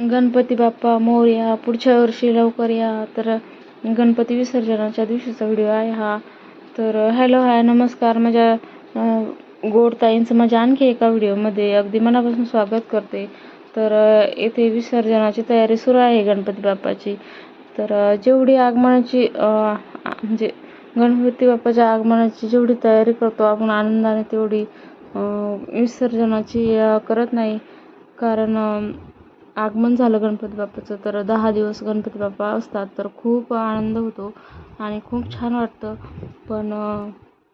गणपती बाप्पा मोरया पुढच्या वर्षी लवकर या. तर गणपती विसर्जनाच्या दिवशीचा व्हिडिओ आहे हा. तर हॅलो हाय नमस्कार. माझ्या गोडताईंचं गोड ताईंचं माझ्या आणखी एका व्हिडिओमध्ये अगदी मनापासून स्वागत करते. तर येथे विसर्जनाची तयारी सुरू आहे गणपती बाप्पाची. तर जेवढी आगमनाची म्हणजे गणपती बाप्पाच्या आगमनाची जेवढी तयारी करतो आपण आनंदाने तेवढी विसर्जनाची करत नाही. कारण आगमन झालं गणपती बाप्पाचं तर दहा दिवस गणपती बाप्पा असतात तर खूप आनंद होतो आणि खूप छान वाटतं. पण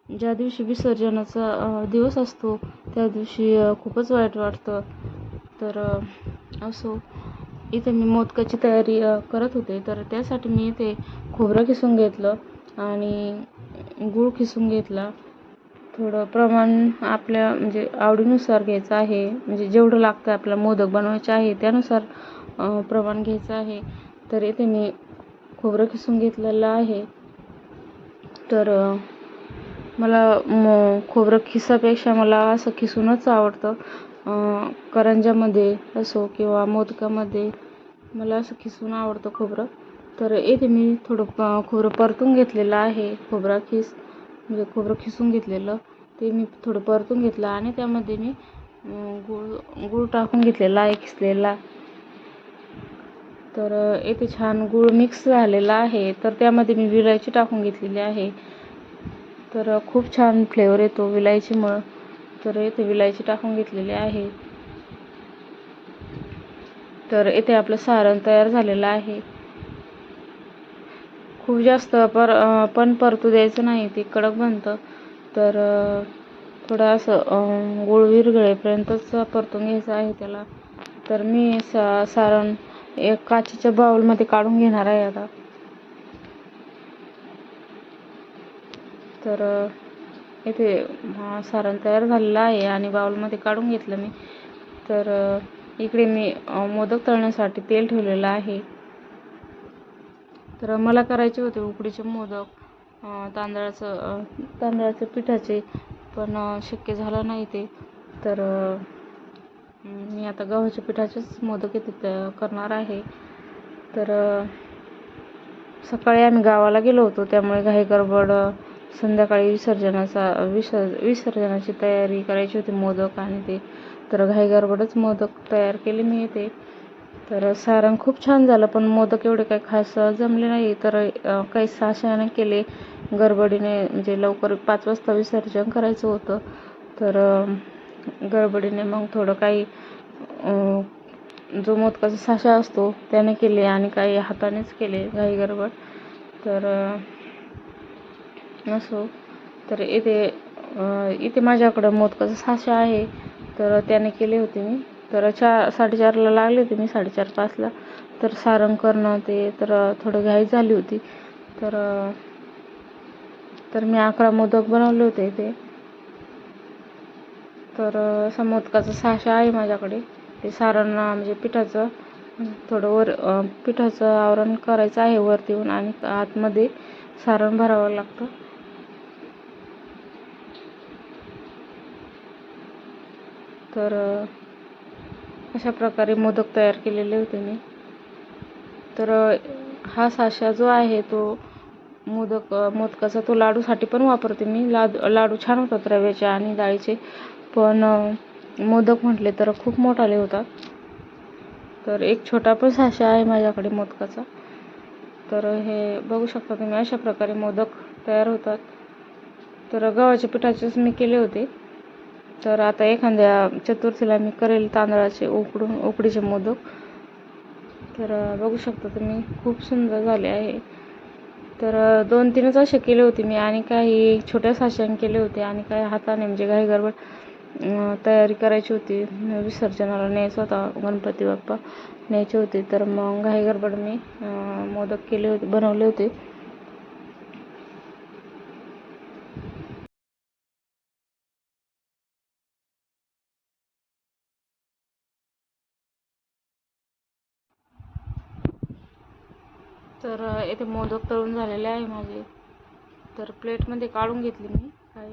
ज्या दिवशी विसर्जनाचा दिवस असतो त्या दिवशी खूपच वाईट वाटतं. तर असो. इथे मी मोदकाची तयारी करत होते तर त्यासाठी मी इथे खोबरं किसून घेतलं आणि गूळ किसून घेतला. थोडं प्रमाण आपल्या म्हणजे आवडीनुसार घ्यायचं आहे. म्हणजे जेवढं लागतं आपल्याला मोदक बनवायचे आहे त्यानुसार प्रमाण घ्यायचं आहे. तर इथे मी खोबरं किसून घेतलेलं आहे. तर मला म खोबरं खिसापेक्षा मला असं खिसूनच आवडतं. करंजामध्ये करंज्यामध्ये असो किंवा मोदकामध्ये मला असं खिसून आवडतं खोबरं. तर येथे मी थोडं प खोबरं परतून घेतलेलं आहे खोबरा खिस. म्हणजे खोबरं खिसून घेतलेलं ते मी थोडं परतून घेतलं आणि त्यामध्ये मी गूळ गूळ टाकून घेतलेला आहे खिसलेला. तर येथे छान गूळ मिक्स झालेला आहे. तर त्यामध्ये मी विलायची टाकून घेतलेली आहे. तर खूप छान फ्लेवर येतो विलायचीमुळं तर येथे विलायची टाकून घेतलेली आहे. तर येथे आपलं सारण तयार झालेलं आहे. खूप जास्त पर पण परतू द्यायचं नाही. ते कडक बनतं. तर थोडं असं अं, विरघळेपर्यंतच परतून घ्यायचं आहे त्याला. तर मी सा सारण एक काचेच्या बाउलमध्ये काढून घेणार आहे आता. तर इथे सारण तयार झालेलं आहे आणि बाउलमध्ये काढून घेतलं मी. तर इकडे मी मोदक तळण्यासाठी तेल ठेवलेलं आहे. तर मला करायचे होते उकडीचे मोदक तांदळाचं अं, तांदळाचं पिठाचे पण शक्य झालं नाही ते. तर मी आता गव्हाच्या पिठाचेच मोदक येथे त- करणार आहे. तर सकाळी आम्ही गावाला गेलो होतो त्यामुळे घाई गडबड संध्याकाळी विसर्जनाचा विसर् विसर्जनाची तयारी करायची होती मोदक आणि ते. तर घाई गडबडच मोदक तयार केले मी येते तर सारण खूप छान झालं पण मोदक एवढे काही खास जमले नाही. तर काही साशाने केले. गडबडीने म्हणजे लवकर पाच वाजता विसर्जन करायचं होतं. तर गडबडीने मग थोडं काही जो मोदकाचा साशा असतो त्याने केले आणि काही हातानेच केले घाई गडबड. तर नसो असो. तर इथे इथे माझ्याकडं मोदकाचा साशा आहे. तर त्याने केले होते मी. तर चार साडेचारला लागले होते मी साडेचार पाचला. तर सारण करणं ते तर थोडं घाई झाली होती. तर तर मी अकरा मोदक बनवले होते ते. तर असा मोदकाचं साचा आहे माझ्याकडे. ते सारण म्हणजे पिठाचं थोडं वर पिठाचं आवरण करायचं आहे वरती येऊन आणि आतमध्ये सारण भरावं लागतं. तर अशा प्रकारे मोदक तयार केलेले होते मी. तर हा साशा जो आहे तो मोदक मोदकाचा तो लाडूसाठी पण वापरते मी. लाडू लाडू छान होतात रव्याचे आणि डाळीचे. पण मोदक म्हटले तर खूप मोठाले होतात. तर एक छोटा पण साशा आहे माझ्याकडे मोदकाचा. तर हे बघू शकता तुम्ही अशा प्रकारे मोदक तयार होतात. तर गव्हाच्या पिठाचेच मी केले होते. तर आता एखाद्या चतुर्थीला मी करेल तांदळाचे उकडून उकडीचे मोदक. तर बघू शकता तुम्ही खूप सुंदर झाले आहे. तर दोन तीनच असे केले होते मी आणि काही छोट्या साश्याने केले होते आणि काही हाताने म्हणजे काही गडबड तयारी करायची होती. विसर्जनाला न्यायचा होता गणपती बाप्पा न्यायचे होते. तर मग घाई गडबड मी मोदक केले होते बनवले होते. तर येथे मोदक तळून झालेले आहे माझे. तर प्लेटमध्ये काढून घेतली मी काय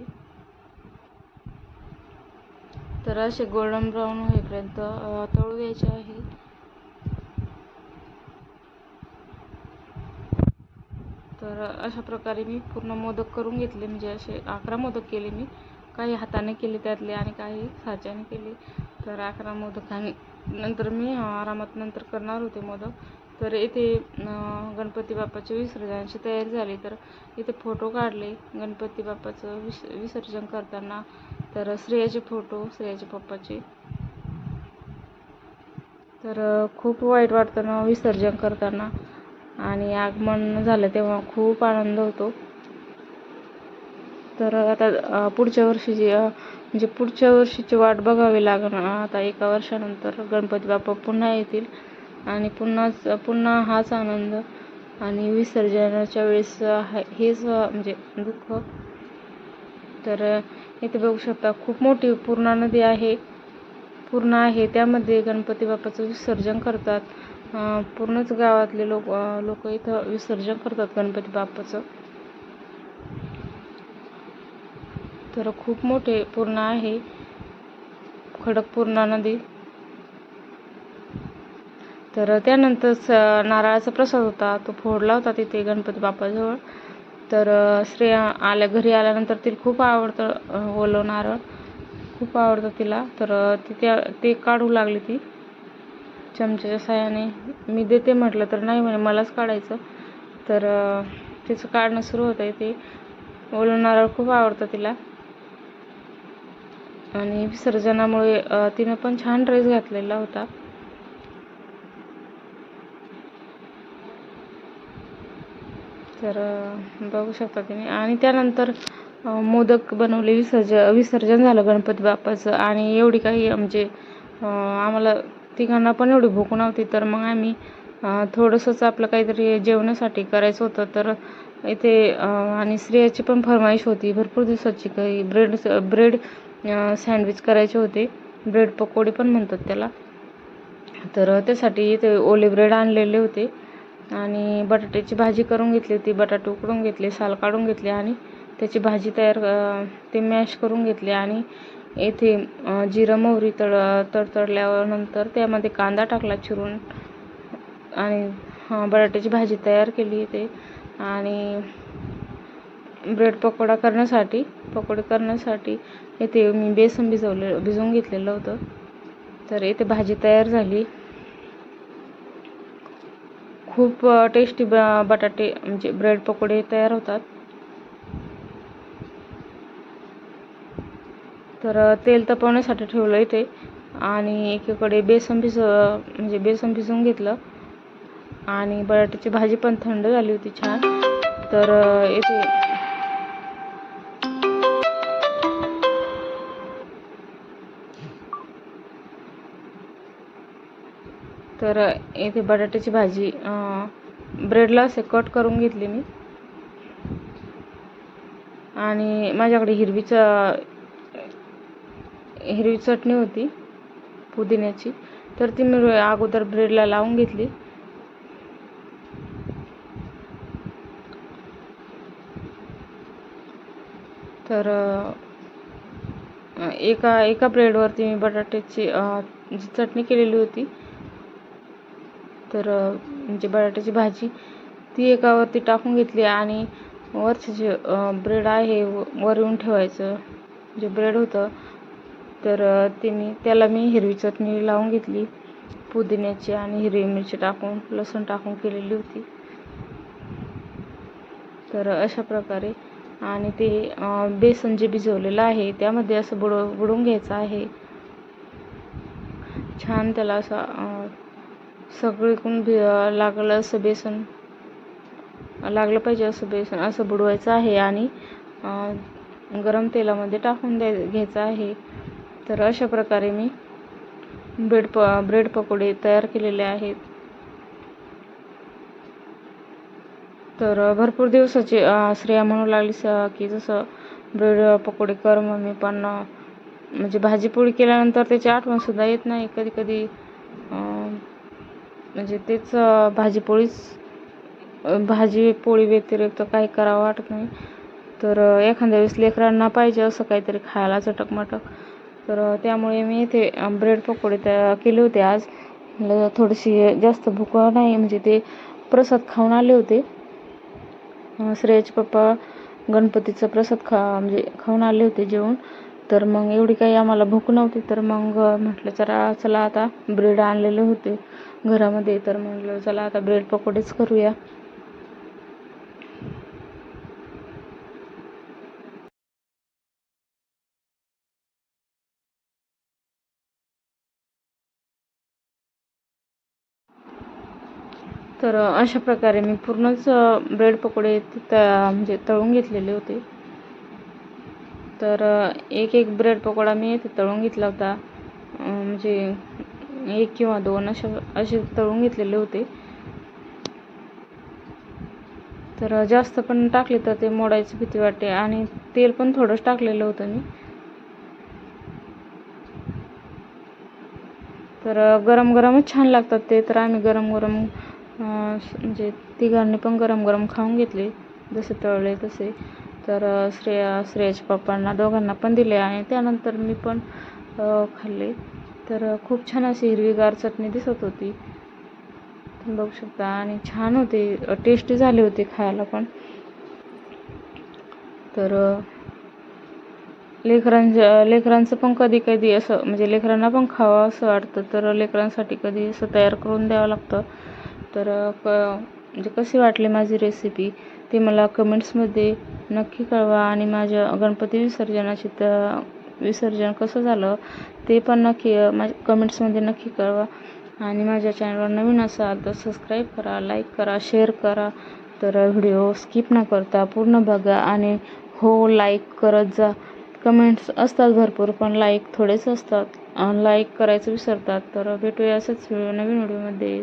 तर असे गोल्डन ब्राऊन होईपर्यंत तळू द्यायचे आहे. तर अशा प्रकारे मी पूर्ण मोदक करून घेतले. म्हणजे असे अकरा मोदक केले मी. काही हाताने केले त्यातले आणि काही साच्याने केले. तर अकरा मोदक आणि नंतर मी आरामात नंतर करणार होते मोदक. तर इथे गणपती बाप्पाचे विसर्जनाची तयारी झाली. तर इथे फोटो काढले. गणपती बाप्पाचं विस विसर्जन करताना तर स्त्रियाचे फोटो स्त्रियाचे पप्पाचे. तर खूप वाईट वाटतं ना विसर्जन करताना. आणि आगमन झालं तेव्हा खूप आनंद होतो. तर आता पुढच्या वर्षी जे म्हणजे पुढच्या वर्षीची वाट बघावी लागणार आता एका वर्षानंतर गणपती बाप्पा पुन्हा येतील. आणि पुन्हाच पुन्हा हाच आनंद आणि विसर्जनाच्या वेळेस हा- हेच म्हणजे दुःख. तर इथे बघू शकता खूप मोठी पूर्णा नदी आहे. पूर्ण आहे त्यामध्ये गणपती बाप्पाचं विसर्जन करतात. पूर्णच गावातले लोक लोक इथं विसर्जन करतात गणपती बाप्पाचं. तर खूप मोठे पूर्ण आहे. खडक पूर्णा नदी. तर त्यानंतर स- नारळाचा प्रसाद होता तो फोडला होता तिथे गणपती बाप्पाजवळ. तर श्रेया आल्या घरी आल्यानंतर तिला खूप आवडतं ओलं नारळ. खूप आवडतं तिला. तर तिथे ती त्या ते काढू लागली ती. चमच्याच्या साहाय्याने. मी देते म्हटलं तर नाही म्हणे मलाच काढायचं. तर तिचं काढणं सुरू होतं ते. ओलं नारळ खूप आवडतं तिला. आणि विसर्जनामुळे तिनं पण छान ड्रेस घातलेला होता. तर बघू शकता तुम्ही. आणि त्यानंतर मोदक बनवले विसर्ज विसर्जन झालं गणपती बाप्पाचं. आणि एवढी काही म्हणजे आम्हाला तिघांना पण एवढी भूक नव्हती. तर मग आम्ही थोडंसंच आपलं काहीतरी जेवणासाठी करायचं होतं. तर इथे आणि स्त्रियाची पण फरमाईश होती. भरपूर दिवसाची काही ब्रेड ब्रेड सँडविच करायचे होते. ब्रेड पकोडे पण म्हणतात त्याला. तर त्यासाठी इथे ओले ब्रेड आणलेले होते. आणि बटाट्याची भाजी करून घेतली होती. बटाटे उकडून घेतले साल काढून घेतले आणि त्याची भाजी तयार ते मॅश करून घेतले आणि येथे जिरं मोहरी तळ तडतडल्यानंतर त्यामध्ये कांदा टाकला चिरून आणि हां बटाट्याची भाजी तयार केली इथे. आणि ब्रेड पकोडा करण्यासाठी पकोडे करण्यासाठी येथे मी बेसन भिजवले भिजवून घेतलेलं होतं. तर इथे भाजी तयार झाली. खूप टेस्टी ब बटाटे म्हणजे ब्रेड पकोडे तयार होतात. तर तेल तपवण्यासाठी ठेवलं इथे. आणि एकीकडे बेसन भिज म्हणजे बेसन भिजवून घेतलं. आणि बटाट्याची भाजी पण थंड झाली होती छान. तर येथे तर इथे बटाट्याची भाजी ब्रेडला असे कट करून घेतली मी. आणि माझ्याकडे हिरवीचा हिरवी चटणी होती पुदिन्याची. तर ती मी अगोदर ब्रेडला लावून घेतली. तर एका एका ब्रेडवरती मी बटाट्याची जी चटणी केलेली होती तर म्हणजे बटाट्याची भाजी ती एकावरती टाकून घेतली आणि वरचे जे ब्रेड आहे व- वर येऊन ठेवायचं जे ब्रेड होतं तर ते मी त्याला मी हिरवी चटणी लावून घेतली पुदिन्याची आणि हिरवी मिरची टाकून लसूण टाकून केलेली होती. तर अशा प्रकारे आणि ते बेसन जे भिजवलेलं आहे त्यामध्ये असं बुड बुडवून घ्यायचं आहे. छान त्याला असं सगळीकडून भि लागलं असं बेसन. लागलं पाहिजे असं बेसन. असं बुडवायचं आहे आणि गरम तेलामध्ये टाकून द्याय घ्यायचं आहे. तर अशा प्रकारे मी ब्रेड प ब्रेड पकोडे तयार केलेले आहेत. तर भरपूर दिवसाची श्रेया म्हणू लागली स- की जसं ब्रेड पकोडे कर मम्मी पण म्हणजे भाजीपोळी केल्यानंतर त्याची आठवण सुद्धा येत नाही. कधी कधी म्हणजे तेच भाजीपोळीच भाजी पोळी व्यतिरिक्त काही करावं वाटत नाही. तर एखाद्या वेळेस लेकरांना पाहिजे असं काहीतरी खायला चटकमटक. तर त्यामुळे मी इथे ब्रेड पकोडे तयार केले होते आज. मला थोडीशी जास्त भूक नाही म्हणजे ते प्रसाद खाऊन आले होते. श्रेयाचे पप्पा गणपतीचा प्रसाद खा म्हणजे खाऊन आले होते जेवण. तर मग एवढी काही आम्हाला भूक नव्हती तर मग म्हटलं चला चला आता ब्रेड आणलेले होते घरामध्ये तर म्हटलं चला आता ब्रेड पकोडेच करूया. तर अशा प्रकारे मी पूर्णच ब्रेड पकोडे म्हणजे तळून घेतलेले होते. तर एक एक ब्रेड पकोडा मी इथे तळून घेतला होता. म्हणजे एक किंवा दोन अशा असे तळून घेतलेले होते. तर जास्त पण टाकले तर ते मोडायची भीती वाटते आणि तेल पण थोडंच टाकलेलं होतं मी. तर गरम गरमच छान लागतात ते. तर आम्ही गरम गरम म्हणजे तिघांनी पण गरम गरम खाऊन घेतले. जसे तळले तसे. तर श्रेया श्रेयाच्या पप्पांना दोघांना पण दिले आणि त्यानंतर मी पण खाल्ले. तर खूप छान अशी हिरवीगार चटणी दिसत होती. तुम्ही बघू शकता. आणि छान होते. टेस्टी झाले होते खायला पण. तर लेकरांच्या लेकरांचं पण कधी कधी असं म्हणजे लेकरांना पण खावं असं वाटतं. तर लेकरांसाठी कधी असं तयार करून द्यावं लागतं. तर क म्हणजे कशी वाटली माझी रेसिपी ते मला कमेंट्समध्ये नक्की कळवा. आणि माझ्या गणपती विसर्जनाची तर विसर्जन कसं झालं ते पण नक्की माझ्या कमेंट्समध्ये नक्की कळवा. आणि माझ्या चॅनलवर नवीन असाल तर सबस्क्राईब करा लाईक करा शेअर करा. तर व्हिडिओ स्किप न करता पूर्ण बघा आणि हो लाईक करत जा. कमेंट्स असतात भरपूर पण लाईक थोडेच असतात. लाईक करायचं विसरतात. तर भेटूया असंच नवीन व्हिडिओमध्ये